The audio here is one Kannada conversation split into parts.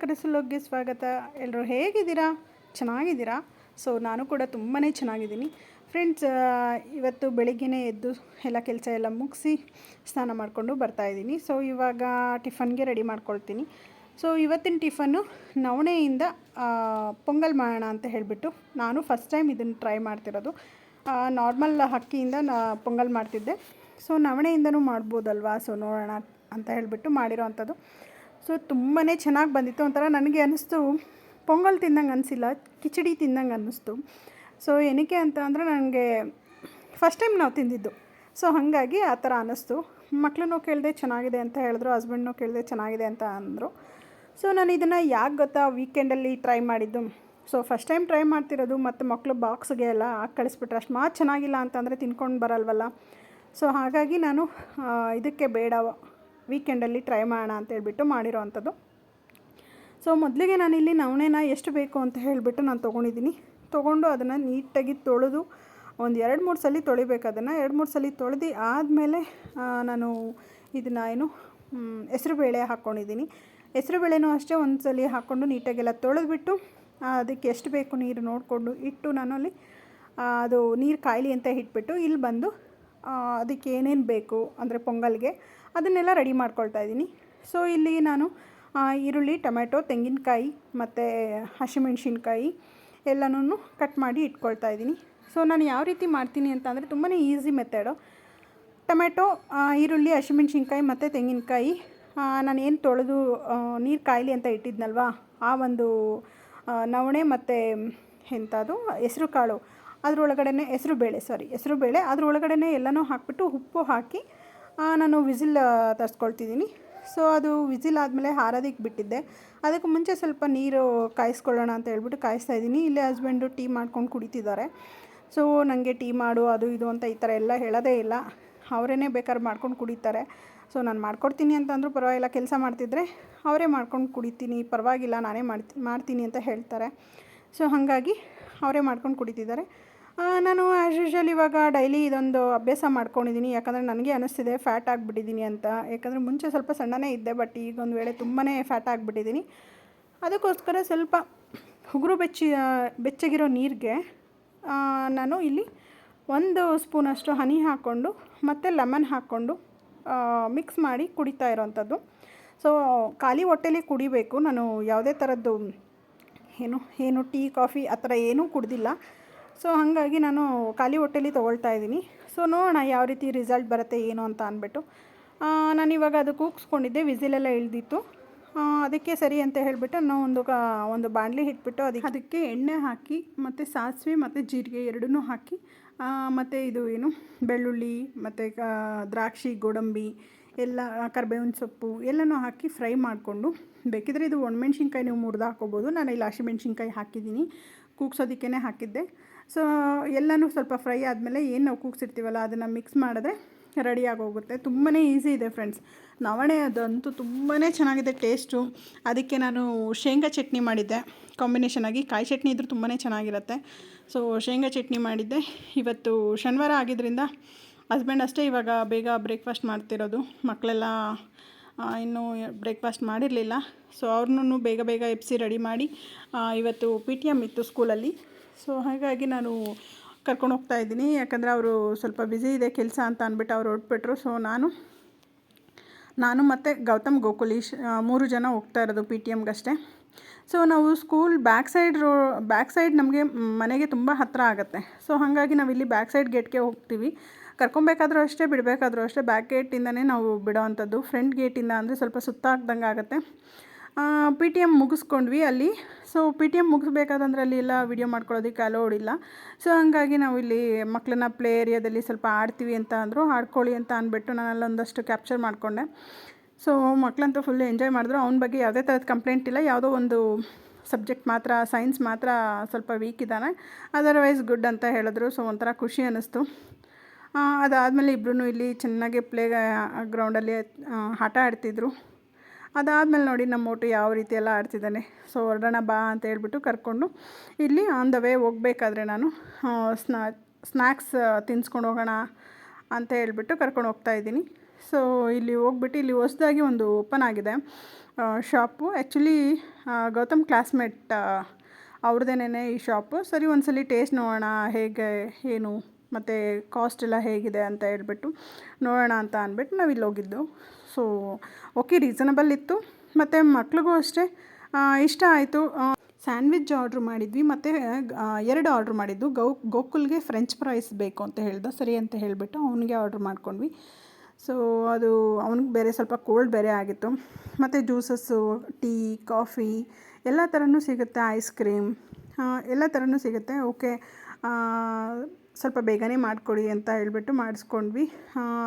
ನಮಸ್ಕಾರ ಕನಸಲೋಗ್ಗೆ ಸ್ವಾಗತ. ಎಲ್ಲರೂ ಹೇಗಿದ್ದೀರಾ? ಚೆನ್ನಾಗಿದ್ದೀರಾ? ಸೊ ನಾನು ಕೂಡ ತುಂಬಾ ಚೆನ್ನಾಗಿದ್ದೀನಿ. ಫ್ರೆಂಡ್ಸ್ ಇವತ್ತು ಬೆಳಿಗ್ಗೆನೇ ಎದ್ದು ಎಲ್ಲ ಕೆಲಸ ಎಲ್ಲ ಮುಗಿಸಿ ಸ್ನಾನ ಮಾಡಿಕೊಂಡು ಬರ್ತಾಯಿದ್ದೀನಿ ಸೊ ಇವಾಗ ಟಿಫನ್ಗೆ ರೆಡಿ ಮಾಡ್ಕೊಳ್ತೀನಿ. ಸೊ ಇವತ್ತಿನ ಟಿಫನ್ನು ನವಣೆಯಿಂದ ಪೊಂಗಲ್ ಮಾಡೋಣ ಅಂತ ಹೇಳಿಬಿಟ್ಟು ನಾನು ಫಸ್ಟ್ ಟೈಮ್ ಇದನ್ನು ಟ್ರೈ ಮಾಡ್ತಿರೋದು. ನಾರ್ಮಲ್ ಅಕ್ಕಿಯಿಂದ ನಾ, ಪೊಂಗಲ್ ಮಾಡ್ತಿದ್ದೆ. ಸೊ ನವಣೆಯಿಂದನೂ ಮಾಡ್ಬೋದಲ್ವಾ? ಸೊ ನೋಡೋಣ ಅಂತ ಹೇಳಿಬಿಟ್ಟು ಮಾಡಿರೋ ಅಂಥದ್ದು ಸೊ ತುಂಬಾ ಚೆನ್ನಾಗಿ ಬಂದಿತ್ತು. ಒಂಥರ ನನಗೆ ಅನ್ನಿಸ್ತು ಪೊಂಗಲ್ ತಿಂದಂಗೆ ಅನಿಸಿಲ್ಲ, ಕಿಚಡಿ ತಿಂದಂಗೆ ಅನ್ನಿಸ್ತು ಸೊ, ಏನಕ್ಕೆ ಅಂತ ಅಂದರೆ ನನಗೆ ಫಸ್ಟ್ ಟೈಮ್ ನಾವು ತಿಂದಿದ್ದು. ಸೊ, ಹಾಗಾಗಿ ಆ ಥರ ಅನ್ನಿಸ್ತು ಮಕ್ಕಳನ್ನೂ ಕೇಳಿದೆ ಚೆನ್ನಾಗಿದೆ ಅಂತ ಹೇಳಿದ್ರು ಹಸ್ಬೆಂಡ್ನೂ ಕೇಳಿದೆ ಚೆನ್ನಾಗಿದೆ ಅಂತ ಅಂದರು. ಸೊ, ನಾನು ಇದನ್ನು ಯಾಕೆ ಗೊತ್ತಾ ವೀಕೆಂಡಲ್ಲಿ ಟ್ರೈ ಮಾಡಿದ್ದು. ಸೊ ಫಸ್ಟ್ ಟೈಮ್ ಟ್ರೈ ಮಾಡ್ತಿರೋದು, ಮತ್ತು ಮಕ್ಕಳು ಬಾಕ್ಸ್ಗೆ ಎಲ್ಲ ಹಾಕಿ ಕಳಿಸ್ಬಿಟ್ರೆ ಅಷ್ಟು ಮಾತು ಚೆನ್ನಾಗಿಲ್ಲ ಅಂತಂದರೆ ತಿನ್ಕೊಂಡು ಬರಲ್ವಲ್ಲ. ಸೊ, ಹಾಗಾಗಿ ನಾನು ಇದಕ್ಕೆ ಬೇಡ ವೀಕೆಂಡಲ್ಲಿ ಟ್ರೈ ಮಾಡೋಣ ಅಂತ ಹೇಳ್ಬಿಟ್ಟು ಮಾಡಿರೋ ಅಂಥದ್ದು ಸೊ ಮೊದಲಿಗೆ ನಾನಿಲ್ಲಿ ನವಣೆನ ಎಷ್ಟು ಬೇಕು ಅಂತ ಹೇಳಿಬಿಟ್ಟು ನಾನು ತೊಗೊಂಡಿದ್ದೀನಿ. ತೊಗೊಂಡು ಅದನ್ನು ನೀಟಾಗಿ ತೊಳೆದು ಒಂದು ಎರಡು ಮೂರು ಸಲ ತೊಳಿಬೇಕು ಅದನ್ನು. ಎರಡು ಮೂರು ಸಲ ತೊಳೆದು ಆದಮೇಲೆ ನಾನು ಇದನ್ನು ಏನು ಹೆಸರುಬೇಳೆ ಹಾಕ್ಕೊಂಡಿದ್ದೀನಿ ಹೆಸರುಬೇಳೆನೂ ಅಷ್ಟೇ ಒಂದು ಸಲ ಹಾಕ್ಕೊಂಡು ನೀಟಾಗೆಲ್ಲ ತೊಳೆದ್ಬಿಟ್ಟು ಅದಕ್ಕೆ ಎಷ್ಟು ಬೇಕು ನೀರು ನೋಡಿಕೊಂಡು ಇಟ್ಟು ನಾನು ಅಲ್ಲಿ ಅದು ನೀರು ಕಾಯಲಿ ಅಂತ ಇಟ್ಬಿಟ್ಟು ಇಲ್ಲಿ ಬಂದು ಅದಕ್ಕೆ ಏನೇನು ಬೇಕು, ಅಂದರೆ ಪೊಂಗಲ್ಗೆ ಅದನ್ನೆಲ್ಲ ರೆಡಿ ಮಾಡ್ಕೊಳ್ತಾ ಇದ್ದೀನಿ. ಸೊ ಇಲ್ಲಿ ನಾನು ಈರುಳ್ಳಿ ಟೊಮೆಟೊ ತೆಂಗಿನಕಾಯಿ ಮತ್ತು ಹಸಿಮೆಣ್ಸಿನ್ಕಾಯಿ ಎಲ್ಲನೂ ಕಟ್ ಮಾಡಿ ಇಟ್ಕೊಳ್ತಾ ಇದ್ದೀನಿ. ಸೊ ನಾನು ಯಾವ ರೀತಿ ಮಾಡ್ತೀನಿ ಅಂತ ಅಂದರೆ ತುಂಬಾ ಈಸಿ ಮೆಥಡು ಟೊಮೆಟೊ ಈರುಳ್ಳಿ, ಹಸಿಮೆಣ್ಸಿನ್ಕಾಯಿ ಮತ್ತು ತೆಂಗಿನಕಾಯಿ ನಾನು ಏನು ತೊಳೆದು ನೀರು ಕಾಯಲಿ ಅಂತ ಇಟ್ಟಿದ್ನಲ್ವಾ? ಆ ಒಂದು ನವಣೆ ಮತ್ತು ಎಂಥದು ಹೆಸರು ಕಾಳು. ಅದರೊಳಗಡೆ ಹೆಸರು ಬೇಳೆ ಸಾರಿ ಹೆಸರು ಬೇಳೆ ಅದರೊಳಗಡೆ ಎಲ್ಲನೂ ಹಾಕ್ಬಿಟ್ಟು ಉಪ್ಪು ಹಾಕಿ ನಾನು ವಿಸಿಲ್ ತರಿಸ್ಕೊಳ್ತಿದ್ದೀನಿ. ಸೊ ಅದು ವಿಸಿಲ್ ಆದಮೇಲೆ ಹಾರೋದಕ್ಕೆ ಬಿಟ್ಟಿದ್ದೆ. ಅದಕ್ಕೆ ಮುಂಚೆ ಸ್ವಲ್ಪ ನೀರು ಕಾಯಿಸ್ಕೊಳ್ಳೋಣ ಅಂತ ಹೇಳ್ಬಿಟ್ಟು ಕಾಯಿಸ್ತಾ ಇದ್ದೀನಿ. ಇಲ್ಲೇ ಹಸ್ಬೆಂಡು ಟೀ ಮಾಡ್ಕೊಂಡು ಕುಡಿತಿದ್ದಾರೆ. ಸೊ ನನಗೆ ಟೀ ಮಾಡು, ಅದು ಇದು ಅಂತ ಈ ಥರ ಎಲ್ಲ ಹೇಳೋದೇ ಇಲ್ಲ. ಅವರೇ ಬೇಕಾದ್ರೆ ಮಾಡ್ಕೊಂಡು ಕುಡಿತಾರೆ. ಸೊ ನಾನು ಮಾಡ್ಕೊಡ್ತೀನಿ ಅಂತಂದರೂ ಪರವಾಗಿಲ್ಲ. ಕೆಲಸ ಮಾಡ್ತಿದ್ರೆ ಅವರೇ ಮಾಡ್ಕೊಂಡು ಕುಡಿತೀನಿ. ಪರವಾಗಿಲ್ಲ, ನಾನೇ ಮಾಡ್ತಿ, ಮಾಡ್ತೀನಿ ಅಂತ ಹೇಳ್ತಾರೆ. ಸೊ ಹಾಗಾಗಿ ಅವರೇ ಮಾಡ್ಕೊಂಡು ಕುಡಿತಿದ್ದಾರೆ. ನಾನು ಆ್ಯಸ್ ಯೂಶ್ವಲ್ ಇವಾಗ ಡೈಲಿ ಇದೊಂದು ಅಭ್ಯಾಸ ಮಾಡ್ಕೊಂಡಿದ್ದೀನಿ ಯಾಕಂದರೆ ನನಗೆ ಅನಿಸ್ತಿದೆ ಫ್ಯಾಟ್ ಆಗಿಬಿಟ್ಟಿದ್ದೀನಿ ಅಂತ. ಯಾಕಂದರೆ ಮುಂಚೆ ಸ್ವಲ್ಪ ಸಣ್ಣನೇ ಇದ್ದೆ ಬಟ್ ಈಗ ಒಂದು ವೇಳೆ ತುಂಬಾ ಫ್ಯಾಟ್ ಆಗಿಬಿಟ್ಟಿದ್ದೀನಿ ಅದಕ್ಕೋಸ್ಕರ ಸ್ವಲ್ಪ ಉಗುರು ಬೆಚ್ಚಿ ಬೆಚ್ಚಗಿರೋ ನೀರಿಗೆ ನಾನು ಇಲ್ಲಿ ಒಂದು ಸ್ಪೂನಷ್ಟು ಹನಿ ಹಾಕ್ಕೊಂಡು, ಮತ್ತು ಲೆಮನ್ ಹಾಕ್ಕೊಂಡು ಮಿಕ್ಸ್ ಮಾಡಿ ಕುಡಿತಾ ಇರೋವಂಥದ್ದು ಸೊ ಖಾಲಿ ಹೊಟ್ಟೆಲಿ ಕುಡಿಬೇಕು. ನಾನು ಯಾವುದೇ ಥರದ್ದು ಏನು ಏನು ಟೀ ಕಾಫಿ ಆ ಥರ ಏನೂ ಕುಡ್ದಿಲ್ಲ. ಸೊ ಹಾಗಾಗಿ ನಾನು ಖಾಲಿ ಹೊಟ್ಟೆಲಿ ತೊಗೊಳ್ತಾ ಇದ್ದೀನಿ. ಸೊ ನೋಡೋಣ ಯಾವ ರೀತಿ ರಿಸಲ್ಟ್ ಬರುತ್ತೆ, ಏನು ಅಂತ ಅಂದ್ಬಿಟ್ಟು. ನಾನು ಇವಾಗ ಅದು ಕೂಗಿಸ್ಕೊಂಡಿದ್ದೆ ವಿಸಿಲೆಲ್ಲ ಇಳ್ದಿತ್ತು. ಅದಕ್ಕೆ ಸರಿ ಅಂತ ಹೇಳಿಬಿಟ್ಟು ನಾವು ಒಂದು ಒಂದು ಬಾಣಲಿ ಇಟ್ಬಿಟ್ಟು ಅದಕ್ಕೆ ಅದಕ್ಕೆ ಎಣ್ಣೆ ಹಾಕಿ, ಮತ್ತು ಸಾಸಿವೆ, ಮತ್ತು ಜೀರಿಗೆ ಎರಡನ್ನೂ ಹಾಕಿ ಮತ್ತು ಇದು ಏನು, ಬೆಳ್ಳುಳ್ಳಿ, ಮತ್ತು ದ್ರಾಕ್ಷಿ, ಗೋಡಂಬಿ, ಎಲ್ಲ, ಕರ್ಬೇವಿನ ಸೊಪ್ಪು ಎಲ್ಲನೂ ಹಾಕಿ ಫ್ರೈ ಮಾಡಿಕೊಂಡು, ಬೇಕಿದ್ರೆ ಇದು ಒಣಮೆಣ್ಸಿನ್ಕಾಯಿ ನೀವು ಮುರಿದು ಹಾಕೋಬೋದು. ನಾನು ಇಲ್ಲಿ ಹಸಿಮೆಣ್ಸಿನ್ಕಾಯಿ ಹಾಕಿದ್ದೀನಿ. ಕೂಗ್ಸೋದಕ್ಕೇ ಹಾಕಿದ್ದೆ. ಸೊ ಎಲ್ಲನೂ ಸ್ವಲ್ಪ ಫ್ರೈ ಆದಮೇಲೆ ಏನು ನಾವು ಕೂಗ್ಸಿರ್ತೀವಲ್ಲ, ಅದನ್ನು ಮಿಕ್ಸ್ ಮಾಡಿದ್ರೆ ರೆಡಿಯಾಗಿ ಹೋಗುತ್ತೆ ತುಂಬಾ ಈಸಿ ಇದೆ ಫ್ರೆಂಡ್ಸ್ ನವಣೆ ಅದಂತೂ ತುಂಬಾ ಚೆನ್ನಾಗಿದೆ ಟೇಸ್ಟು ಅದಕ್ಕೆ ನಾನು ಶೇಂಗಾ ಚಟ್ನಿ ಮಾಡಿದ್ದೆ. ಕಾಂಬಿನೇಷನ್ ಆಗಿ ಕಾಯಿ ಚಟ್ನಿ ಇದ್ರೂ ತುಂಬಾ ಚೆನ್ನಾಗಿರುತ್ತೆ. ಸೊ ಶೇಂಗಾ ಚಟ್ನಿ ಮಾಡಿದ್ದೆ. ಇವತ್ತು ಶನಿವಾರ ಆಗಿದ್ದರಿಂದ ಹಸ್ಬೆಂಡ್ ಅಷ್ಟೇ ಇವಾಗ ಬೇಗ ಬ್ರೇಕ್ಫಾಸ್ಟ್ ಮಾಡ್ತಿರೋದು. ಮಕ್ಕಳೆಲ್ಲ ಇನ್ನೂ ಬ್ರೇಕ್ಫಾಸ್ಟ್ ಮಾಡಿರಲಿಲ್ಲ. ಸೊ ಅವ್ರನ್ನೂ ಬೇಗ ಬೇಗ ಎಪ್ಸಿ ರೆಡಿ ಮಾಡಿ ಇವತ್ತು ಪಿ ಟಿ ಎಂ ಇತ್ತು ಸ್ಕೂಲಲ್ಲಿ ಸೊ ಹಾಗಾಗಿ ನಾನು ಕರ್ಕೊಂಡು ಹೋಗ್ತಾ ಇದ್ದೀನಿ. ಯಾಕಂದರೆ ಅವರು ಸ್ವಲ್ಪ ಬ್ಯುಸಿ ಇದೆ ಕೆಲಸ ಅಂತ ಅಂದ್ಬಿಟ್ಟು ಅವ್ರು ಹೊರಟ್ಬಿಟ್ರು. ಸೊ ನಾನು ನಾನು ಮತ್ತು ಗೌತಮ್ ಗೋಕುಲೀಶ್ ಆ, ಮೂರು ಜನ ಹೋಗ್ತಾ ಇರೋದು ಪಿ ಟಿ ಎಮ್ಗಷ್ಟೇ ಸೊ ನಾವು school back side row back side ನಮಗೆ ಮನೆಗೆ ತುಂಬ ಹತ್ತಿರ ಆಗುತ್ತೆ. ಸೊ ಹಾಗಾಗಿ ನಾವು ಇಲ್ಲಿ ಬ್ಯಾಕ್ ಸೈಡ್ ಗೇಟ್ಗೆ ಹೋಗ್ತೀವಿ. ಕರ್ಕೊಬೇಕಾದ್ರೂ ಅಷ್ಟೇ ಬಿಡಬೇಕಾದ್ರೂ ಅಷ್ಟೇ. ಬ್ಯಾಕ್ ಗೇಟಿಂದನೇ ನಾವು ಬಿಡೋವಂಥದ್ದು ಫ್ರಂಟ್ ಗೇಟಿಂದ ಅಂದರೆ ಸ್ವಲ್ಪ ಸುತ್ತಾಕ್ದಂಗೆ ಆಗುತ್ತೆ. ಪಿ ಟಿ ಎಂ ಮುಗಿಸ್ಕೊಂಡ್ವಿ ಅಲ್ಲಿ. ಸೊ ಪಿ ಟಿ ಎಂ ಮುಗಿಸ್ಬೇಕಾದಂದ್ರೆ ಅಲ್ಲಿ ಎಲ್ಲ ವೀಡಿಯೋ ಮಾಡ್ಕೊಳ್ಳೋದಕ್ಕೆ ಅಲೋಡ್ ಇಲ್ಲ. ಸೊ ಹಾಗಾಗಿ ನಾವು ಇಲ್ಲಿ ಮಕ್ಕಳನ್ನ ಪ್ಲೇ ಏರಿಯಾದಲ್ಲಿ ಸ್ವಲ್ಪ ಆಡ್ತೀವಿ ಅಂತ ಅಂದರು, ಆಡ್ಕೊಳ್ಳಿ ಅಂತ ಅಂದ್ಬಿಟ್ಟು ನಾನು ಅಲ್ಲೊಂದಷ್ಟು ಕ್ಯಾಪ್ಚರ್ ಮಾಡಿಕೊಂಡೆ. ಸೊ ಮಕ್ಕಳಂತೂ ಫುಲ್ ಎಂಜಾಯ್ ಮಾಡಿದ್ರು. ಅವ್ನ ಬಗ್ಗೆ ಯಾವುದೇ ಥರದ ಕಂಪ್ಲೇಂಟ್ ಇಲ್ಲ. ಯಾವುದೋ ಒಂದು ಸಬ್ಜೆಕ್ಟ್ ಮಾತ್ರ ಸೈನ್ಸ್ ಮಾತ್ರ ಸ್ವಲ್ಪ ವೀಕ್ ಇದ್ದಾನೆ. ಅದರ್ವೈಸ್ ಗುಡ್ ಅಂತ ಹೇಳಿದ್ರು. ಸೊ ಒಂಥರ ಖುಷಿ ಅನ್ನಿಸ್ತು. ಅದಾದಮೇಲೆ ಇಬ್ಬರೂ ಇಲ್ಲಿ ಚೆನ್ನಾಗಿ ಪ್ಲೇ ಗ್ರೌಂಡಲ್ಲಿ ಆಟ ಆಡ್ತಿದ್ರು. ಅದಾದಮೇಲೆ ನೋಡಿ ನಮ್ಮ ಮೋಟು ಯಾವ ರೀತಿ ಎಲ್ಲ ಆಡ್ತಿದ್ದಾನೆ. ಸೊ ಹೊರಡೋಣ ಬಾ ಅಂತ ಹೇಳ್ಬಿಟ್ಟು ಕರ್ಕೊಂಡು ಇಲ್ಲಿ ಆನ್ ದ ವೇ ಹೋಗಬೇಕಾದ್ರೆ ನಾನು ಸ್ನಾ ಸ್ನ್ಯಾಕ್ಸ್ ತಿನ್ಸ್ಕೊಂಡು ಹೋಗೋಣ ಅಂತ ಹೇಳ್ಬಿಟ್ಟು ಕರ್ಕೊಂಡು ಹೋಗ್ತಾ ಇದ್ದೀನಿ. ಸೊ ಇಲ್ಲಿ ಹೋಗ್ಬಿಟ್ಟು ಇಲ್ಲಿ ಹೊಸದಾಗಿ ಒಂದು ಓಪನ್ ಆಗಿದೆ ಶಾಪು ಆ್ಯಕ್ಚುಲಿ ಗೌತಮ್ ಕ್ಲಾಸ್ಮೇಟ್ ಅವ್ರದ್ದೇನೆ ಈ ಶಾಪು ಸರಿ, ಒಂದ್ಸಲಿ ಟೇಸ್ಟ್ ನೋಡೋಣ, ಹೇಗೆ, ಏನು, ಮತ್ತು ಕಾಸ್ಟ್ ಎಲ್ಲ ಹೇಗಿದೆ ಅಂತ ಹೇಳ್ಬಿಟ್ಟು ನೋಡೋಣ ಅಂತ ಅಂದ್ಬಿಟ್ಟು ನಾವು ಇಲ್ಲಿ ಹೋಗಿದ್ದು. ಸೊ ಓಕೆ ರೀಸನಬಲ್ ಇತ್ತು. ಮತ್ತು ಮಕ್ಳಿಗೂ ಅಷ್ಟೇ ಇಷ್ಟ ಆಯಿತು. ಸ್ಯಾಂಡ್ವಿಚ್ ಆರ್ಡ್ರ್ ಮಾಡಿದ್ವಿ. ಮತ್ತು ಎರಡು ಆರ್ಡ್ರ್ ಮಾಡಿದ್ದು. ಗೌ, ಗೋಕುಲ್ಗೆ ಫ್ರೆಂಚ್ ಫ್ರೈಸ್ ಬೇಕು ಅಂತ ಹೇಳ್ದ. ಸರಿ ಅಂತ ಹೇಳಿಬಿಟ್ಟು ಅವನಿಗೆ ಆರ್ಡ್ರ್ ಮಾಡ್ಕೊಂಡ್ವಿ. ಸೊ ಅದು ಅವ್ನಿಗೆ ಬೇರೆ ಸ್ವಲ್ಪ ಕೋಲ್ಡ್ ಬೇರೆ ಆಗಿತ್ತು. ಮತ್ತು ಜ್ಯೂಸಸ್ಸು, ಟೀ, ಕಾಫಿ, ಎಲ್ಲ ಥರನೂ ಸಿಗುತ್ತೆ, ಐಸ್ ಕ್ರೀಮ್ ಎಲ್ಲ ಥರನೂ ಸಿಗುತ್ತೆ. ಓಕೆ ಸ್ವಲ್ಪ ಬೇಗನೆ ಮಾಡಿಕೊಡಿ ಅಂತ ಹೇಳಿಬಿಟ್ಟು ಮಾಡಿಸ್ಕೊಂಡ್ವಿ.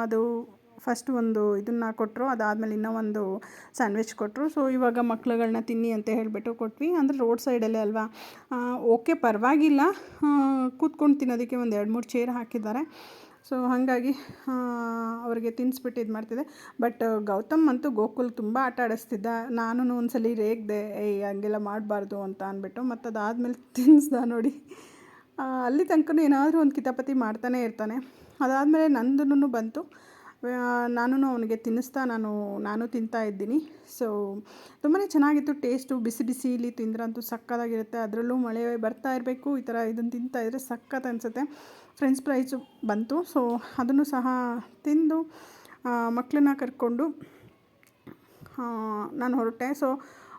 ಅದು ಫಸ್ಟ್ ಒಂದು ಇದನ್ನು ಕೊಟ್ಟರು ಅದಾದಮೇಲೆ ಇನ್ನೂ ಒಂದು ಸ್ಯಾಂಡ್ವಿಚ್ ಕೊಟ್ಟರು ಸೊ ಇವಾಗ ಮಕ್ಳುಗಳನ್ನ ತಿನ್ನಿ ಅಂತ ಹೇಳಿಬಿಟ್ಟು ಕೊಟ್ವಿ. ಅಂದರೆ ರೋಡ್ ಸೈಡಲ್ಲೇ ಅಲ್ವಾ? ಓಕೆ ಪರವಾಗಿಲ್ಲ. ಕೂತ್ಕೊಂಡು ತಿನ್ನೋದಕ್ಕೆ ಒಂದು ಎರಡು ಮೂರು ಚೇರ್ ಹಾಕಿದ್ದಾರೆ. ಸೊ ಹಾಗಾಗಿ ಅವರಿಗೆ ತಿನ್ನಿಸ್ಬಿಟ್ಟು ಇದು ಮಾಡ್ತಿದ್ದೆ. ಬಟ್ ಗೌತಮ್ ಅಂತೂ ಗೋಕುಲ್ ತುಂಬ ಆಟ ಆಡಿಸ್ತಿದ್ದ. ನಾನು ಒಂದ್ಸಲಿ ರೇಗ್ದೆ, ಏಯ್, ಹಂಗೆಲ್ಲ ಮಾಡಬಾರ್ದು ಅಂತ ಅಂದ್ಬಿಟ್ಟು. ಮತ್ತು ಅದಾದಮೇಲೆ ತಿನ್ನಿಸ್ದ ನೋಡಿ. ಅಲ್ಲಿ ತನಕ ಏನಾದರೂ ಒಂದು ಕಿತಾಪತಿ ಮಾಡ್ತಾನೆ ಇರ್ತಾನೆ. ಅದಾದಮೇಲೆ ನಂದು ಬಂತು. ನಾನು ಅವನಿಗೆ ತಿನ್ನಿಸ್ತಾ ನಾನು ನಾನು ತಿಂತಾ ಇದ್ದೀನಿ. ಸೊ ತುಂಬಾ ಚೆನ್ನಾಗಿತ್ತು ಟೇಸ್ಟು ಬಿಸಿ ಬಿಸಿಲಿ ತಿಂದ್ರಂತೂ ಸಕ್ಕತ್ತಾಗಿರುತ್ತೆ. ಅದರಲ್ಲೂ ಮಳೆ ಬರ್ತಾ ಇರಬೇಕು, ಈ ಥರ ಇದನ್ನು ತಿಂತಾ ಇದ್ದರೆ ಸಖತ್ ಅನಿಸುತ್ತೆ. ಫ್ರೆಂಚ್ ಫ್ರೈಸು ಬಂತು ಸೊ ಅದನ್ನು ಸಹ ತಿಂದು ಮಕ್ಕಳನ್ನ ಕರ್ಕೊಂಡು ನಾನು ಹೊರಟೆ. ಸೊ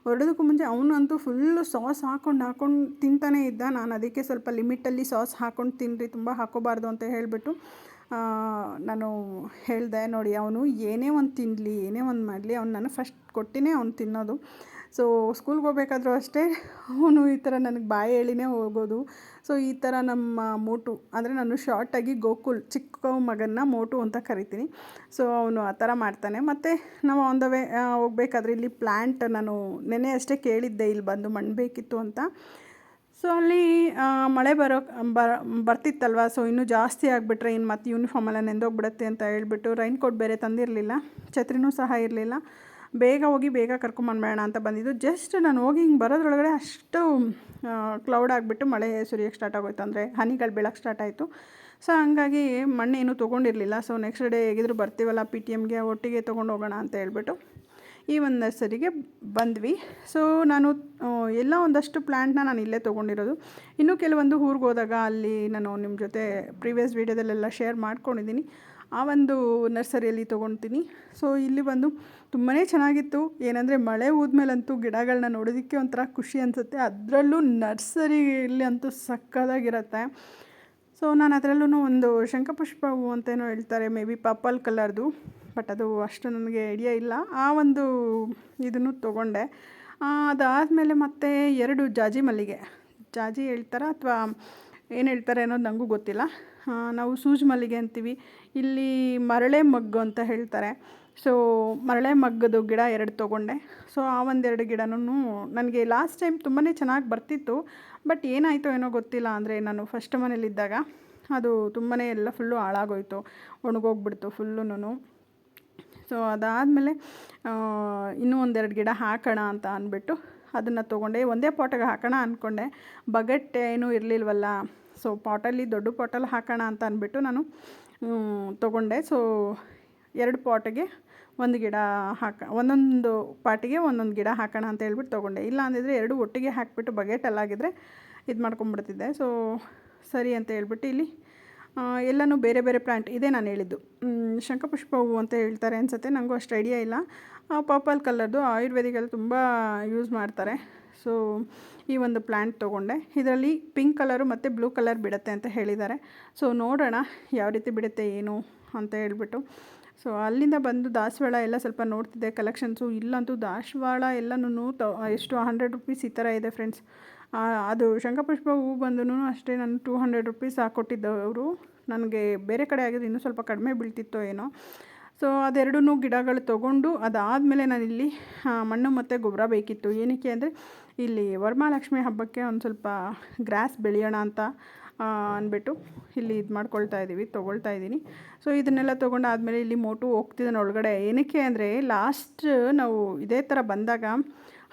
ಹೊರಡೋದಕ್ಕೂ ಮುಂಚೆ ಅವನಂತೂ ಫುಲ್ಲು ಸಾಸ್ ಹಾಕ್ಕೊಂಡು ಹಾಕ್ಕೊಂಡು ತಿಂತಾನೇ ಇದ್ದ. ನಾನು ಅದಕ್ಕೆ ಸ್ವಲ್ಪ ಲಿಮಿಟಲ್ಲಿ ಸಾಸ್ ಹಾಕ್ಕೊಂಡು ತಿನ್ನಿರಿ ತುಂಬ ಹಾಕೋಬಾರ್ದು ಅಂತ ಹೇಳಿಬಿಟ್ಟು. ನಾನು ಹೇಳಿದೆ ನೋಡಿ, ಅವನು ಏನೇ ಒಂದು ತಿನ್ನಲಿ ಏನೇ ಒಂದು ಮಾಡಲಿ, ಅವ್ನು ನಾನು ಫಸ್ಟ್ ಕೊಟ್ಟಿನೇ ಅವ್ನು ತಿನ್ನೋದು. ಸೊ ಸ್ಕೂಲ್ಗೆ ಹೋಗ್ಬೇಕಾದ್ರೂ ಅಷ್ಟೇ ಅವನು ಈ ಥರ ನನಗೆ ಬಾಯಿ ಹೇಳಿನೇ ಹೋಗೋದು. ಸೊ ಈ ಥರ ನಮ್ಮ ಮೋಟು, ಅಂದರೆ ನಾನು ಶಾರ್ಟಾಗಿ ಗೋಕುಲ್, ಚಿಕ್ಕ ಮಗನ್ನ ಮೋಟು ಅಂತ ಕರಿತೀನಿ. ಸೊ ಅವನು ಆ ಥರ ಮಾಡ್ತಾನೆ. ಮತ್ತು ನಾವು ಆನ್ ದ ವೇ ಹೋಗ್ಬೇಕಾದ್ರೆ ಇಲ್ಲಿ ಪ್ಲ್ಯಾಂಟ್ ನಾನು ನೆನೆ ಅಷ್ಟೇ ಕೇಳಿದ್ದೆ, ಇಲ್ಲಿ ಬಂದು ಮಣ್ಣು ಬೇಕಿತ್ತು ಅಂತ. ಸೊ ಅಲ್ಲಿ ಮಳೆ ಬರೋ ಬರ ಬರ್ತಿತ್ತಲ್ವ? ಸೊ ಇನ್ನೂ ಜಾಸ್ತಿ ಆಗಿಬಿಟ್ರೆ ಇನ್ನು ಮತ್ತೆ ಯೂನಿಫಾರ್ಮೆಲ್ಲ ನೆಂದೋಗ್ಬಿಡುತ್ತೆ ಅಂತ ಹೇಳ್ಬಿಟ್ಟು ರೈನ್ ಕೋಟ್ ಬೇರೆ ತಂದಿರಲಿಲ್ಲ. ಛತ್ರಿನೂ ಸಹ ಇರಲಿಲ್ಲ. ಬೇಗ ಹೋಗಿ ಬೇಗ ಕರ್ಕೊಂಬಂದ್ಬೇಡ ಅಂತ ಬಂದಿದ್ದು. ಜಸ್ಟ್ ನಾನು ಹೋಗಿ ಹಿಂಗೆ ಬರೋದ್ರೊಳಗಡೆ ಅಷ್ಟು ಕ್ಲೌಡ್ ಆಗಿಬಿಟ್ಟು ಮಳೆ ಸುರಿಯೋಕ್ಕೆ ಸ್ಟಾರ್ಟ್ ಆಗೋಯ್ತು. ಅಂದರೆ ಹನಿಗಳು ಬೀಳಕ್ಕೆ ಸ್ಟಾರ್ಟ್ ಆಯಿತು. ಸೊ ಹಂಗಾಗಿ ಮಣ್ಣೇನು ತೊಗೊಂಡಿರಲಿಲ್ಲ. ಸೊ ನೆಕ್ಸ್ಟ್ ಡೇ ಹೇಗಿದ್ರು ಬರ್ತೀವಲ್ಲ ಪಿ ಟಿ ಎಮ್ಗೆ ಒಟ್ಟಿಗೆ ತೊಗೊಂಡು ಹೋಗೋಣ ಅಂತ ಹೇಳ್ಬಿಟ್ಟು. ಈ ಒಂದು ನರ್ಸರಿಗೆ ಬಂದ್ವಿ. ಸೊ ನಾನು ಎಲ್ಲ ಒಂದಷ್ಟು ಪ್ಲ್ಯಾಂಟ್ನ ನಾನು ಇಲ್ಲೇ ತೊಗೊಂಡಿರೋದು. ಇನ್ನೂ ಕೆಲವೊಂದು ಊರಿಗೆ ಹೋದಾಗ ಅಲ್ಲಿ ನಾನು ನಿಮ್ಮ ಜೊತೆ ಪ್ರೀವಿಯಸ್ ವೀಡಿಯೋದಲ್ಲೆಲ್ಲ ಶೇರ್ ಮಾಡ್ಕೊಂಡಿದ್ದೀನಿ. ಆ ಒಂದು ನರ್ಸರಿಯಲ್ಲಿ ತೊಗೊಳ್ತೀನಿ ಸೊ ಇಲ್ಲಿ ಬಂದು ತುಂಬಾ ಚೆನ್ನಾಗಿತ್ತು. ಏನಂದರೆ ಮಳೆ ಹೋದ್ಮೇಲಂತೂ ಗಿಡಗಳನ್ನ ನೋಡೋದಕ್ಕೆ ಒಂಥರ ಖುಷಿ ಅನಿಸುತ್ತೆ. ಅದರಲ್ಲೂ ನರ್ಸರಿಯಲ್ಲಿ ಅಂತೂ ಸಕ್ಕದಾಗಿರುತ್ತೆ ಸೊ ನಾನು ಅದರಲ್ಲೂ ಒಂದು ಶಂಖಪುಷ್ಪ ಹೂವು ಅಂತೇನೋ ಹೇಳ್ತಾರೆ ಮೇ ಬಿ ಪರ್ಪಲ್ ಕಲರ್ದು ಬಟ್ ಅದು ಅಷ್ಟು ನನಗೆ ಐಡಿಯಾ ಇಲ್ಲ. ಆ ಒಂದು ಇದನ್ನು ತೊಗೊಂಡೆ. ಅದಾದಮೇಲೆ ಮತ್ತೆ ಎರಡು ಜಾಜಿ ಮಲ್ಲಿಗೆ. ಜಾಜಿ ಹೇಳ್ತಾರಾ ಅಥವಾ ಏನು ಹೇಳ್ತಾರೆ ಅನ್ನೋದು ನನಗೂ ಗೊತ್ತಿಲ್ಲ. ನಾವು ಸೂಜ್ ಮಲ್ಲಿಗೆ ಅಂತೀವಿ. ಇಲ್ಲಿ ಮರಳೆ ಮಗ್ಗು ಅಂತ ಹೇಳ್ತಾರೆ. ಸೊ ಮರಳೆ ಮಗ್ಗದು ಗಿಡ ಎರಡು ತೊಗೊಂಡೆ. ಸೊ ಆ ಒಂದೆರಡು ಗಿಡನೂ ನನಗೆ ಲಾಸ್ಟ್ ಟೈಮ್ ತುಂಬಾ ಚೆನ್ನಾಗಿ ಬರ್ತಿತ್ತು. ಬಟ್ ಏನಾಯಿತು ಏನೋ ಗೊತ್ತಿಲ್ಲ ಅಂದರೆ ನಾನು ಫಸ್ಟ್ ಮನೇಲಿದ್ದಾಗ ಅದು ತುಂಬಾ ಎಲ್ಲ ಫುಲ್ಲು ಹಾಳಾಗೋಯಿತು. ಒಣಗೋಗ್ಬಿಡ್ತು ಫುಲ್ಲುನು ಸೊ ಅದಾದಮೇಲೆ ಇನ್ನೂ ಒಂದೆರಡು ಗಿಡ ಹಾಕೋಣ ಅಂತ ಅಂದ್ಬಿಟ್ಟು ಅದನ್ನು ತೊಗೊಂಡೆ. ಒಂದೇ ಪಾಟಿಗೆ ಹಾಕೋಣ ಅಂದ್ಕೊಂಡೆ ಬಗೆಟ್ ಏನೂ ಇರಲಿಲ್ವಲ್ಲ. ಸೊ ಪಾಟಲ್ಲಿ ದೊಡ್ಡ ಪಾಟಲ್ಲಿ ಹಾಕೋಣ ಅಂತ ಅಂದ್ಬಿಟ್ಟು ನಾನು ತೊಗೊಂಡೆ. ಸೊ ಎರಡು ಪಾಟಿಗೆ ಒಂದು ಗಿಡ ಹಾಕ, ಒಂದೊಂದು ಪಾಟಿಗೆ ಒಂದೊಂದು ಗಿಡ ಹಾಕೋಣ ಅಂತ ಹೇಳ್ಬಿಟ್ಟು ತೊಗೊಂಡೆ. ಇಲ್ಲ ಅಂದಿದ್ರೆ ಎರಡು ಒಟ್ಟಿಗೆ ಹಾಕಿಬಿಟ್ಟು ಬಗೆಟಲ್ಲಾಗಿದ್ದರೆ ಇದು ಮಾಡ್ಕೊಂಬಿಡ್ತಿದ್ದೆ. ಸೊ ಸರಿ ಅಂತ ಹೇಳ್ಬಿಟ್ಟು ಇಲ್ಲಿ ಎಲ್ಲನೂ ಬೇರೆ ಬೇರೆ ಪ್ಲ್ಯಾಂಟ್ ಇದೇ ನಾನು ಹೇಳಿದ್ದು. ಶಂಖಪುಷ್ಪ ಹೂವು ಅಂತ ಹೇಳ್ತಾರೆ ಅನಿಸುತ್ತೆ. ನನಗೂ ಅಷ್ಟು ಐಡಿಯಾ ಇಲ್ಲ. ಪರ್ಪಲ್ ಕಲರ್ದು ಆಯುರ್ವೇದಿಕಲ್ಲಿ ತುಂಬ ಯೂಸ್ ಮಾಡ್ತಾರೆ. ಸೊ ಈ ಒಂದು ಪ್ಲ್ಯಾಂಟ್ ತೊಗೊಂಡೆ. ಇದರಲ್ಲಿ ಪಿಂಕ್ ಕಲರು ಮತ್ತು ಬ್ಲೂ ಕಲರ್ ಬಿಡುತ್ತೆ ಅಂತ ಹೇಳಿದ್ದಾರೆ. ಸೊ ನೋಡೋಣ ಯಾವ ರೀತಿ ಬಿಡುತ್ತೆ, ಏನು ಅಂತ ಹೇಳ್ಬಿಟ್ಟು. ಸೊ ಅಲ್ಲಿಂದ ಬಂದು ದಾಸವಾಳ ಎಲ್ಲ ಸ್ವಲ್ಪ ನೋಡ್ತಿದ್ದೆ. ಕಲೆಕ್ಷನ್ಸು ಇಲ್ಲಂತೂ ದಾಸವಾಳ ಎಲ್ಲನೂ ತ ಎಷ್ಟು ಹಂಡ್ರೆಡ್ ರುಪೀಸ್ ಈ ಥರ ಇದೆ ಫ್ರೆಂಡ್ಸ್ ಅದು ಶಂಖಪುಷ್ಪ ಹೂ ಬಂದೂ ಅಷ್ಟೇ ನಾನು ಟೂ ಹಂಡ್ರೆಡ್ ರುಪೀಸ್ ಹಾಕ್ಕೊಟ್ಟಿದ್ದವರು ನನಗೆ ಬೇರೆ ಕಡೆ ಆಗಿದ್ದು ಇನ್ನೂ ಸ್ವಲ್ಪ ಕಡಿಮೆ ಬೀಳ್ತಿತ್ತೋ ಏನೋ. ಸೊ ಅದೆರಡೂ ಗಿಡಗಳು ತೊಗೊಂಡು ಅದಾದಮೇಲೆ ನಾನಿಲ್ಲಿ ಮಣ್ಣು ಮತ್ತು ಗೊಬ್ಬರ ಬೇಕಿತ್ತು. ಏನಕ್ಕೆ ಅಂದರೆ, ಇಲ್ಲಿ ವರಮಹಾಲಕ್ಷ್ಮಿ ಹಬ್ಬಕ್ಕೆ ಒಂದು ಸ್ವಲ್ಪ ಗ್ರಾಸ್ ಬೆಳೆಯೋಣ ಅಂತ. ಅಂದ್ಬಿಟ್ಟು ಇಲ್ಲಿ ಇದು ಮಾಡ್ಕೊಳ್ತಾ ಇದ್ದೀವಿ ತೊಗೊಳ್ತಾ ಇದ್ದೀನಿ ಸೊ ಇದನ್ನೆಲ್ಲ ತೊಗೊಂಡಾದ್ಮೇಲೆ ಇಲ್ಲಿ ಮೋಟು ಹೋಗ್ತಿದ್ದಾನೆ ಒಳಗಡೆ. ಏನಕ್ಕೆ ಅಂದರೆ ಲಾಸ್ಟ್ ನಾವು ಇದೇ ಥರ ಬಂದಾಗ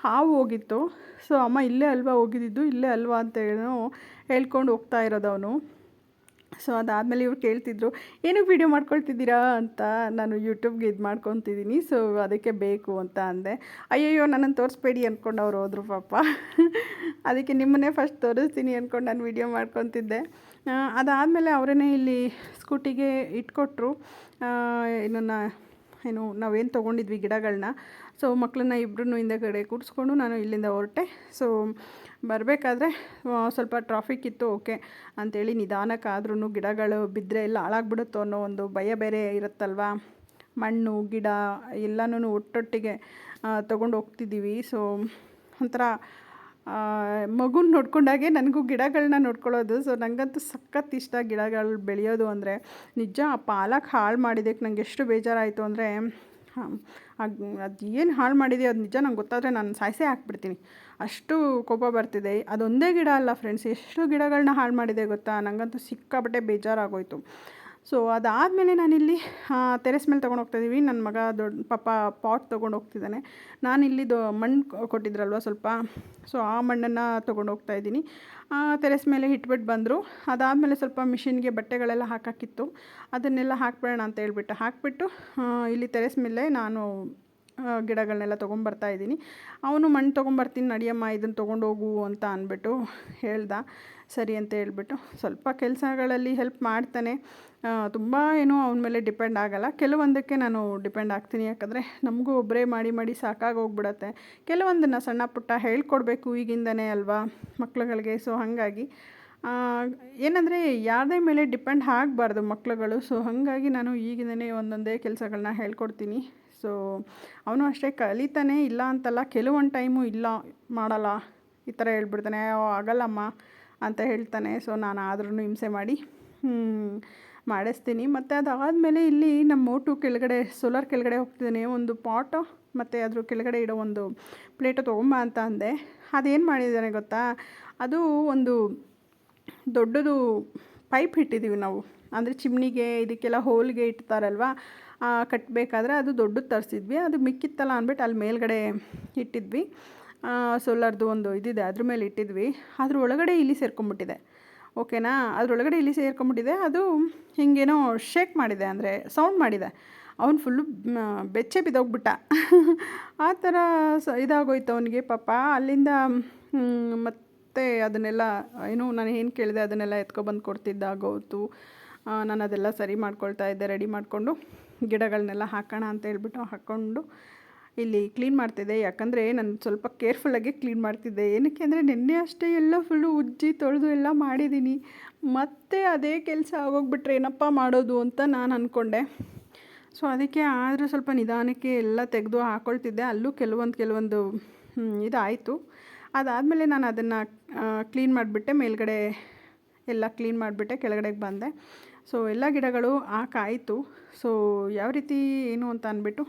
ಹಾವು ಹೋಗಿತ್ತು. ಸೊ ಅಮ್ಮ ಇಲ್ಲೇ ಅಲ್ವಾ ಹೋಗಿದ್ದಿದ್ದು ಇಲ್ಲೇ ಅಲ್ವಾ ಅಂತ ಹೇಳೋ, ಹೇಳ್ಕೊಂಡು ಹೋಗ್ತಾ ಇರೋದು ಅವನು. ಸೊ ಅದಾದಮೇಲೆ ಇವ್ರು ಕೇಳ್ತಿದ್ರು, ಏನಕ್ಕೆ ವೀಡಿಯೋ ಮಾಡ್ಕೊಳ್ತಿದ್ದೀರಾ? ಅಂತ ನಾನು ಯೂಟ್ಯೂಬ್ಗೆ ಇದು ಮಾಡ್ಕೊತಿದ್ದೀನಿ ಸೊ ಅದಕ್ಕೆ ಬೇಕು ಅಂತ ಅಂದೆ. ಅಯ್ಯಯ್ಯೋ, ನನ್ನನ್ನು ತೋರಿಸ್ಬೇಡಿ ಅಂದ್ಕೊಂಡು ಅವ್ರು ಹೋದ್ರು ಪಾಪ. ಅದಕ್ಕೆ ನಿಮ್ಮನ್ನೇ ಫಸ್ಟ್ ತೋರಿಸ್ತೀನಿ ಅಂದ್ಕೊಂಡು ನಾನು ವೀಡಿಯೋ ಮಾಡ್ಕೊತಿದ್ದೆ. ಅದಾದಮೇಲೆ ಅವರೇ ಇಲ್ಲಿ ಸ್ಕೂಟಿಗೆ ಇಟ್ಕೊಟ್ರು. ಇನ್ನು ನಾ, ಏನು ನಾವೇನು ತೊಗೊಂಡಿದ್ವಿ ಗಿಡಗಳನ್ನ ಸೊ ಮಕ್ಕಳನ್ನ ಇಬ್ಬರನ್ನು ಹಿಂದೆಗಡೆ ಕೂರಿಸ್ಕೊಂಡು ನಾನು ಇಲ್ಲಿಂದ ಹೊರಟೆ. ಸೊ ಬರಬೇಕಾದ್ರೆ ಸ್ವಲ್ಪ ಟ್ರಾಫಿಕ್ ಇತ್ತು ಓಕೆ ಅಂಥೇಳಿ ನಿಧಾನಕ್ಕಾದ್ರೂ ಗಿಡಗಳು ಬಿದ್ದರೆ ಎಲ್ಲ ಹಾಳಾಗ್ಬಿಡುತ್ತೋ ಅನ್ನೋ ಒಂದು ಭಯ ಬೇರೆ ಇರುತ್ತಲ್ವಾ? ಮಣ್ಣು, ಗಿಡ ಎಲ್ಲನೂ ಒಟ್ಟೊಟ್ಟಿಗೆ ತೊಗೊಂಡು ಹೋಗ್ತಿದ್ದೀವಿ. ಸೊ ಒಂಥರ ಮಗುನ ನೋಡ್ಕೊಂಡಾಗೆ ನನಗೂ ಗಿಡಗಳನ್ನ ನೋಡ್ಕೊಳ್ಳೋದು. ಸೊ ನನಗಂತೂ ಸಖತ್ ಇಷ್ಟ ಗಿಡಗಳು ಬೆಳೆಯೋದು ಅಂದರೆ, ನಿಜ ಆ ಪಾಲಕ್ ಹಾಳು ಮಾಡಿದ್ದಕ್ಕೆ ನನಗೆ ಎಷ್ಟು ಬೇಜಾರಾಯಿತು ಅಂದರೆ ಅದು ಏನು ಹಾಳು ಮಾಡಿದೆ ಅದು ನಿಜ ನಂಗೆ ಗೊತ್ತಾದರೆ ನಾನು ಸಾಯಿಸೇ ಹಾಕ್ಬಿಡ್ತೀನಿ ಅಷ್ಟು ಕೋಪ ಬರ್ತಿದೆ. ಅದೊಂದೇ ಗಿಡ ಅಲ್ಲ ಫ್ರೆಂಡ್ಸ್ ಎಷ್ಟು ಗಿಡಗಳನ್ನ ಹಾಳು ಮಾಡಿದೆ ಗೊತ್ತಾ? ನನಗಂತೂ ಸಿಕ್ಕಾಪಟ್ಟೆ ಬೇಜಾರಾಗೋಯಿತು. ಸೊ ಅದಾದಮೇಲೆ ನಾನಿಲ್ಲಿ ತೆರೆಸ್ ಮೇಲೆ ತೊಗೊಂಡು ಹೋಗ್ತಾಯಿದ್ದೀವಿ ನನ್ನ ಮಗ ದೊಡ್ಡ ಪಾಪ ಪಾಟ್ ತೊಗೊಂಡು ಹೋಗ್ತಿದ್ದಾನೆ ನಾನಿಲ್ಲಿ ದೊ, ಮಣ್ಣು ಕೊಟ್ಟಿದ್ರಲ್ವ ಸ್ವಲ್ಪ? ಸೊ ಆ ಮಣ್ಣನ್ನು ತೊಗೊಂಡು ಹೋಗ್ತಾಯಿದ್ದೀನಿ ತೆರೆಸ್ ಮೇಲೆ ಇಟ್ಬಿಟ್ಟು ಬಂದರು. ಅದಾದಮೇಲೆ ಸ್ವಲ್ಪ ಮಿಷಿನ್ಗೆ ಬಟ್ಟೆಗಳೆಲ್ಲ ಹಾಕಾಕಿತ್ತು. ಅದನ್ನೆಲ್ಲ ಹಾಕ್ಬಿಡೋಣ ಅಂತ ಹೇಳ್ಬಿಟ್ಟು ಹಾಕಿಬಿಟ್ಟು ಇಲ್ಲಿ ತೆರೆಸ್ ಮೇಲೆ ನಾನು ಗಿಡಗಳನ್ನೆಲ್ಲ ತೊಗೊಂಬರ್ತಾ ಇದ್ದೀನಿ. ಅವನು ಮಣ್ಣು ತೊಗೊಂಬರ್ತೀನಿ, ನಡಿಯಮ್ಮ ಇದನ್ನು ತೊಗೊಂಡೋಗು ಅಂತ ಅಂದ್ಬಿಟ್ಟು ಹೇಳ್ದ. ಸರಿ ಅಂತ ಹೇಳ್ಬಿಟ್ಟು ಸ್ವಲ್ಪ ಕೆಲಸಗಳಲ್ಲಿ ಹೆಲ್ಪ್ ಮಾಡ್ತಾನೆ. ತುಂಬ ಏನು ಅವನ ಮೇಲೆ ಡಿಪೆಂಡ್ ಆಗಲ್ಲ. ಕೆಲವೊಂದಕ್ಕೆ ನಾನು ಡಿಪೆಂಡ್ ಆಗ್ತೀನಿ. ಯಾಕಂದರೆ ನಮಗೂ ಒಬ್ಬರೇ ಮಾಡಿ ಮಾಡಿ ಸಾಕಾಗೋಗ್ಬಿಡತ್ತೆ. ಕೆಲವೊಂದನ್ನು ಸಣ್ಣ ಪುಟ್ಟ ಹೇಳ್ಕೊಡ್ಬೇಕು ಈಗಿಂದನೇ ಅಲ್ವಾ ಮಕ್ಕಳುಗಳಿಗೆ ಸೊ ಹಾಗಾಗಿ ಏನಂದರೆ ಯಾರದೇ ಮೇಲೆ ಡಿಪೆಂಡ್ ಆಗಬಾರ್ದು ಮಕ್ಕಳುಗಳು ಸೊ ಹಾಗಾಗಿ ನಾನು ಈಗಿಂದನೇ ಒಂದೊಂದೇ ಕೆಲಸಗಳನ್ನ ಹೇಳ್ಕೊಡ್ತೀನಿ. ಸೊ ಅವನು ಅಷ್ಟೇ ಕಲಿತಾನೆ ಇಲ್ಲ ಅಂತಲ್ಲ, ಕೆಲವೊಂದು ಟೈಮು ಇಲ್ಲ, ಮಾಡಲ್ಲ, ಈ ಥರ ಹೇಳ್ಬಿಡ್ತಾನೆ ಆಗಲ್ಲಮ್ಮ ಅಂತ ಹೇಳ್ತಾನೆ. ಸೊ ನಾನು ಆದ್ರೂ ಹಿಂಸೆ ಮಾಡಿ ಮಾಡಿಸ್ತೀನಿ. ಮತ್ತು ಅದಾದಮೇಲೆ ಇಲ್ಲಿ ನಮ್ಮ ಮೋಟು ಕೆಳಗಡೆ ಸೋಲಾರ್ ಕೆಳಗಡೆ ಹೋಗ್ತಿದ್ದೀನಿ. ಒಂದು ಪಾಟು ಮತ್ತು ಅದ್ರ ಕೆಳಗಡೆ ಇಡೋ ಒಂದು ಪ್ಲೇಟು ತೊಗೊಂಬ ಅಂತ ಅಂದೆ. ಅದೇನು ಮಾಡಿದ್ದಾನೆ ಗೊತ್ತಾ? ಅದು ಒಂದು ದೊಡ್ಡದು ಪೈಪ್ ಇಟ್ಟಿದ್ದೀವಿ ನಾವು. ಅಂದರೆ ಚಿಮ್ನಿಗೆ, ಇದಕ್ಕೆಲ್ಲ ಹೋಲ್ಗೆ ಇಡ್ತಾರಲ್ವ? ಕಟ್ಟಬೇಕಾದ್ರೆ ಅದು ದೊಡ್ಡದು ತರಿಸಿದ್ವಿ. ಅದು ಮಿಕ್ಕಿತ್ತಲ್ಲ ಅಂದ್ಬಿಟ್ಟು ಅಲ್ಲಿ ಮೇಲ್ಗಡೆ ಇಟ್ಟಿದ್ವಿ. ಸೋಲಾರ್ದು ಒಂದು ಇದಿದೆ, ಅದ್ರ ಮೇಲೆ ಇಟ್ಟಿದ್ವಿ. ಅದ್ರ ಒಳಗಡೆ ಇಲ್ಲಿ ಸೇರ್ಕೊಂಬಿಟ್ಟಿದೆ ಓಕೆನಾ? ಅದರೊಳಗಡೆ ಇಲ್ಲಿ ಸೇರ್ಕೊಂಬಿಟ್ಟಿದೆ ಅದು ಹಿಂಗೇನೋ ಶೇಕ್ ಮಾಡಿದೆ, ಅಂದರೆ ಸೌಂಡ್ ಮಾಡಿದೆ. ಅವನು ಫುಲ್ಲು ಬೆಚ್ಚೆ ಬಿದ್ದೋಗ್ಬಿಟ್ಟ. ಆ ಥರ ಸ, ಇದಾಗೋಯ್ತು ಅವನಿಗೆ ಪಾಪ. ಅಲ್ಲಿಂದ ಮತ್ತೆ ಅದನ್ನೆಲ್ಲ, ಏನು, ನಾನು ಏನು ಕೇಳಿದೆ ಅದನ್ನೆಲ್ಲ ಎತ್ಕೊಬಂದು ಕೊಡ್ತಿದ್ದಾಗೋಯ್ತು. ನಾನು ಅದೆಲ್ಲ ಸರಿ ಮಾಡ್ಕೊಳ್ತಾ ಇದ್ದೆ, ರೆಡಿ ಮಾಡಿಕೊಂಡು. ಗಿಡಗಳನ್ನೆಲ್ಲ ಹಾಕೋಣ ಅಂತ ಹೇಳ್ಬಿಟ್ಟು ಹಾಕ್ಕೊಂಡು ಇಲ್ಲಿ ಕ್ಲೀನ್ ಮಾಡ್ತಿದ್ದೆ. ಯಾಕಂದರೆ ನಾನು ಸ್ವಲ್ಪ ಕೇರ್ಫುಲ್ಲಾಗಿ ಕ್ಲೀನ್ ಮಾಡ್ತಿದ್ದೆ. ಏನಕ್ಕೆ ಅಂದರೆ ನಿನ್ನೆ ಅಷ್ಟೇ ಎಲ್ಲ ಫುಲ್ಲು ಉಜ್ಜಿ ತೊಳೆದು ಎಲ್ಲ ಮಾಡಿದ್ದೀನಿ. ಮತ್ತೆ ಅದೇ ಕೆಲಸ ಆಗೋಗ್ಬಿಟ್ರೆ ಏನಪ್ಪ ಮಾಡೋದು ಅಂತ ನಾನು ಅಂದ್ಕೊಂಡೆ ಸೊ ಅದಕ್ಕೆ ಆದರೂ ಸ್ವಲ್ಪ ನಿಧಾನಕ್ಕೆ ಎಲ್ಲ ತೆಗೆದು ಹಾಕ್ಕೊಳ್ತಿದ್ದೆ ಅಲ್ಲೂ ಕೆಲವೊಂದು ಕೆಲವೊಂದು ಇದಾಯಿತು. ಅದಾದಮೇಲೆ ನಾನು ಅದನ್ನು ಕ್ಲೀನ್ ಮಾಡಿಬಿಟ್ಟೆ. ಮೇಲ್ಗಡೆ ಎಲ್ಲ ಕ್ಲೀನ್ ಮಾಡಿಬಿಟ್ಟೆ. ಕೆಳಗಡೆಗೆ ಬಂದೆ. ಸೊ ಎಲ್ಲ ಗಿಡಗಳು ಹಾಕಾಯಿತು. ಸೊ ಯಾವ ರೀತಿ ಏನು ಅಂತ ಅಂದ್ಬಿಟ್ಟು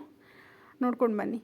ನೋಡ್ಕೊಂಡು ಬನ್ನಿ.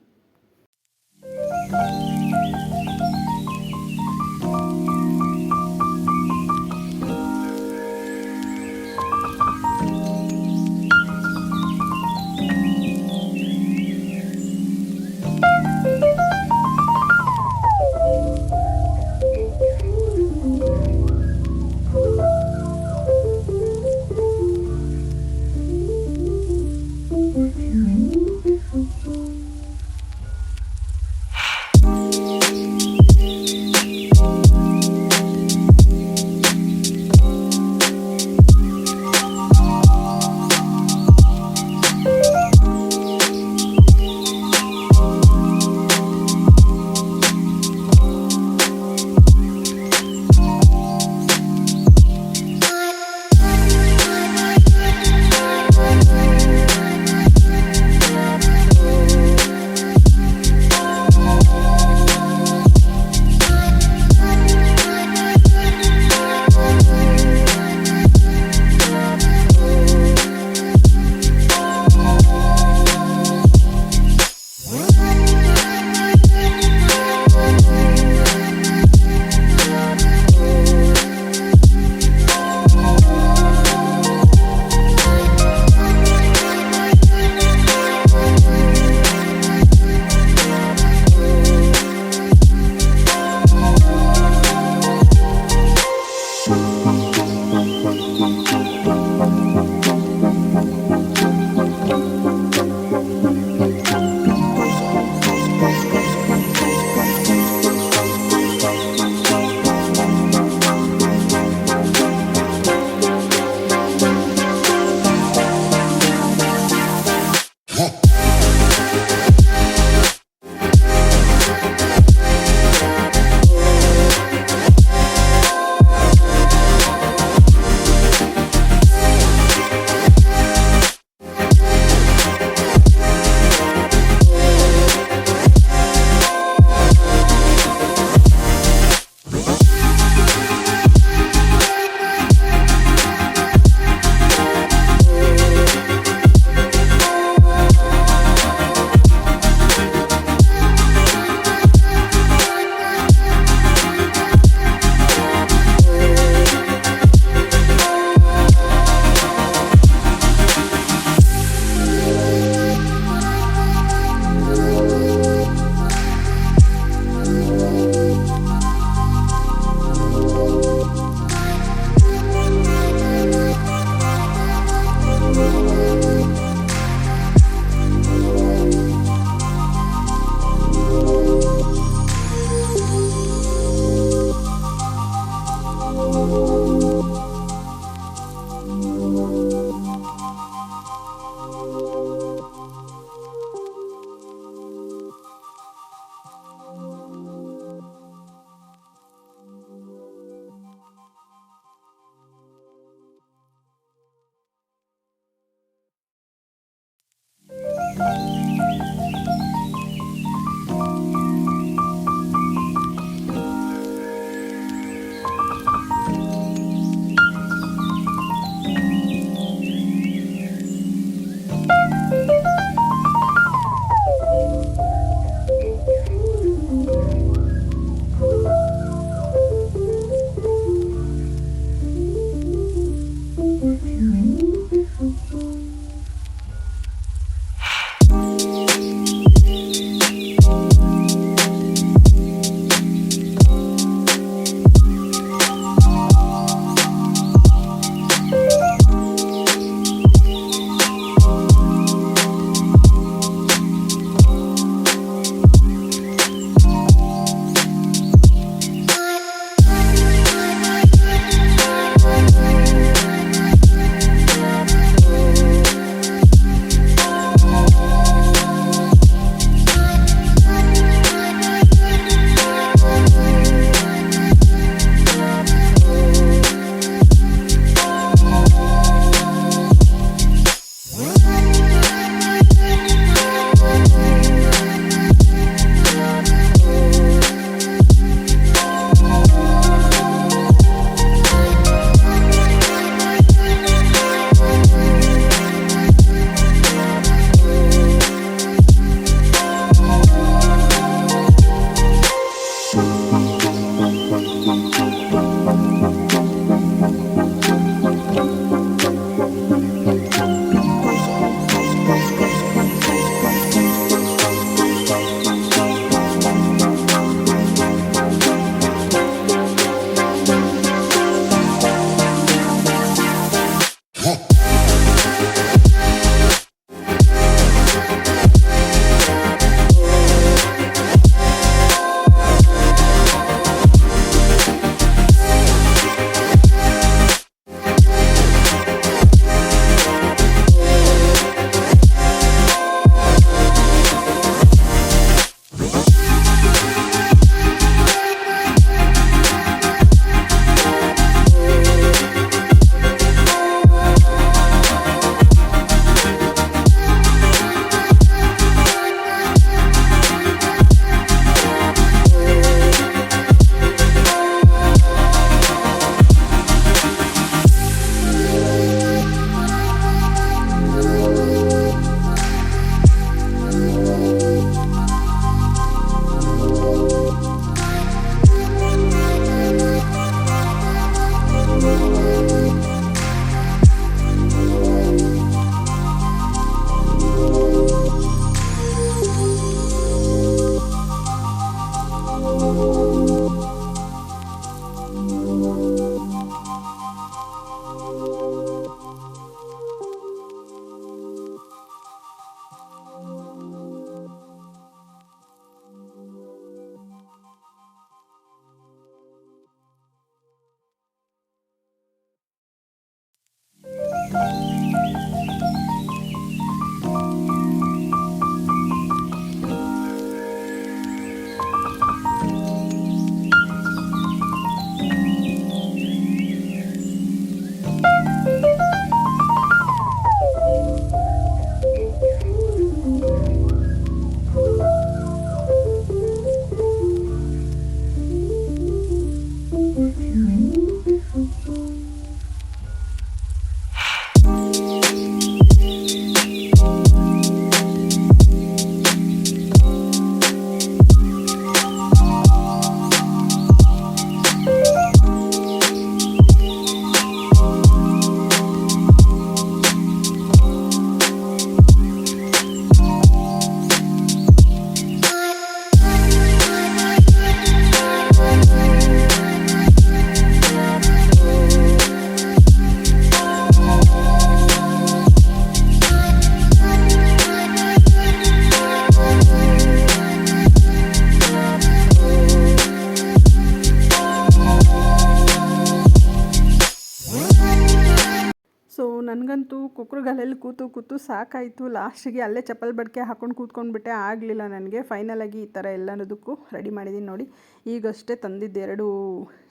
ನನಗಂತೂ ಕುಕ್ರಗಲ್ಲಲ್ಲಿ ಕೂತು ಕೂತು ಸಾಕಾಯಿತು. ಲಾಸ್ಟಿಗೆ ಅಲ್ಲೇ ಚಪ್ಪಲ್ ಬಡ್ಕೆ ಹಾಕ್ಕೊಂಡು ಕೂತ್ಕೊಂಡ್ಬಿಟ್ಟೆ. ಆಗಲಿಲ್ಲ ನನಗೆ. ಫೈನಲಾಗಿ ಈ ಥರ ಎಲ್ಲದಕ್ಕೂ ರೆಡಿ ಮಾಡಿದ್ದೀನಿ ನೋಡಿ. ಈಗಷ್ಟೇ ತಂದಿದ್ದು ಎರಡು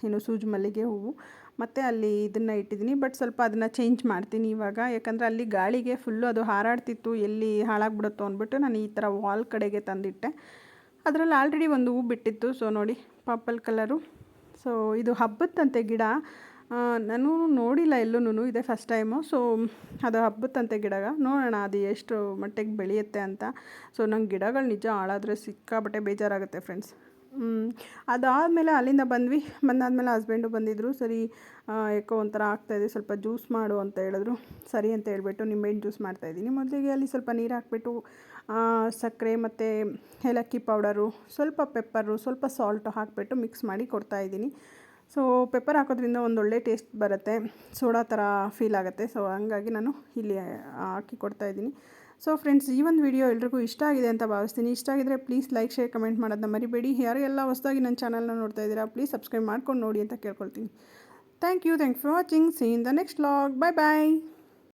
ಏನು ಸೂಜ್ ಮಲ್ಲಿಗೆ ಹೂವು. ಮತ್ತು ಅಲ್ಲಿ ಇದನ್ನು ಇಟ್ಟಿದ್ದೀನಿ ಬಟ್ ಸ್ವಲ್ಪ ಅದನ್ನು ಚೇಂಜ್ ಮಾಡ್ತೀನಿ ಇವಾಗ. ಯಾಕಂದರೆ ಅಲ್ಲಿ ಗಾಳಿಗೆ ಫುಲ್ಲು ಅದು ಹಾರಾಡ್ತಿತ್ತು. ಎಲ್ಲಿ ಹಾಳಾಗ್ಬಿಡುತ್ತೋ ಅಂದ್ಬಿಟ್ಟು ನಾನು ಈ ಥರ ವಾಲ್ ಕಡೆಗೆ ತಂದಿಟ್ಟೆ. ಅದರಲ್ಲಿ ಆಲ್ರೆಡಿ ಒಂದು ಹೂ ಬಿಟ್ಟಿತ್ತು. ಸೊ ನೋಡಿ ಪರ್ಪಲ್ ಕಲರು ಸೊ ಇದು ಹಬ್ಬದಂತೆ ಗಿಡ. ನಾನು ನೋಡಿಲ್ಲ ಎಲ್ಲೂನು ಇದೆ ಫಸ್ಟ್ ಟೈಮು ಸೊ ಅದು ಹಬ್ಬತ್ತಂತೆ ಗಿಡ ನೋಡೋಣ, ಅದು ಎಷ್ಟು ಮಟ್ಟಿಗೆ ಬೆಳೆಯುತ್ತೆ ಅಂತ. ಸೊ ನಂಗೆ ಗಿಡಗಳು ನಿಜ ಹಾಳಾದರೆ ಸಿಕ್ಕಾಬಟ್ಟೆ ಬೇಜಾರಾಗುತ್ತೆ ಫ್ರೆಂಡ್ಸ್ ಅದಾದಮೇಲೆ ಅಲ್ಲಿಂದ ಬಂದ್ವಿ. ಬಂದಾದಮೇಲೆ ಹಸ್ಬೆಂಡು ಬಂದಿದ್ದರು ಸರಿ ಯಾಕೋ ಒಂಥರ ಆಗ್ತಾಯಿದೆ ಸ್ವಲ್ಪ ಜ್ಯೂಸ್ ಮಾಡು ಅಂತ ಹೇಳಿದ್ರು. ಸರಿ ಅಂತ ಹೇಳಿಬಿಟ್ಟು ನಿಂಬೆಹಣ್ಣು ಜ್ಯೂಸ್ ಮಾಡ್ತಾಯಿದ್ದೀನಿ ಮೊದಲಿಗೆ ಅಲ್ಲಿ ಸ್ವಲ್ಪ ನೀರು ಹಾಕ್ಬಿಟ್ಟು ಸಕ್ಕರೆ ಮತ್ತು ಏಲಕ್ಕಿ ಪೌಡರು ಸ್ವಲ್ಪ ಪೆಪ್ಪರು ಸ್ವಲ್ಪ ಸಾಲ್ಟು ಹಾಕಿಬಿಟ್ಟು ಮಿಕ್ಸ್ ಮಾಡಿ ಕೊಡ್ತಾಯಿದ್ದೀನಿ ಸೊ ಪೆಪ್ಪರ್ ಹಾಕೋದ್ರಿಂದ ಒಂದು ಒಳ್ಳೆ ಟೇಸ್ಟ್ ಬರುತ್ತೆ. ಸೋಡಾ ಥರ ಫೀಲ್ ಆಗುತ್ತೆ. ಸೊ ಹಂಗಾಗಿ ನಾನು ಇಲ್ಲಿ ಹಾಕಿ ಕೊಡ್ತಾಯಿದ್ದೀನಿ ಸೊ ಫ್ರೆಂಡ್ಸ್ ಈ ಒಂದು ವಿಡಿಯೋ ಎಲ್ರಿಗೂ ಇಷ್ಟ ಆಗಿದೆ ಅಂತ ಭಾವಿಸ್ತೀನಿ. ಇಷ್ಟ ಆಗಿದ್ರೆ ಪ್ಲೀಸ್ ಲೈಕ್ ಶೇರ್ ಕಮೆಂಟ್ ಮಾಡೋದನ್ನ ಮರಿಬೇಡಿ. ಯಾರಿಗೆಲ್ಲ ಹೊಸದಾಗಿ ನನ್ನ ಚಾನಲ್ನ ನೋಡ್ತಾ ಇದ್ದೀರಾ ಪ್ಲೀಸ್ ಸಬ್ಸ್ಕ್ರೈಬ್ ಮಾಡ್ಕೊಂಡು ನೋಡಿ ಅಂತ ಕೇಳ್ಕೊಳ್ತೀನಿ. Thank you thank for watching see in the next vlog bye bye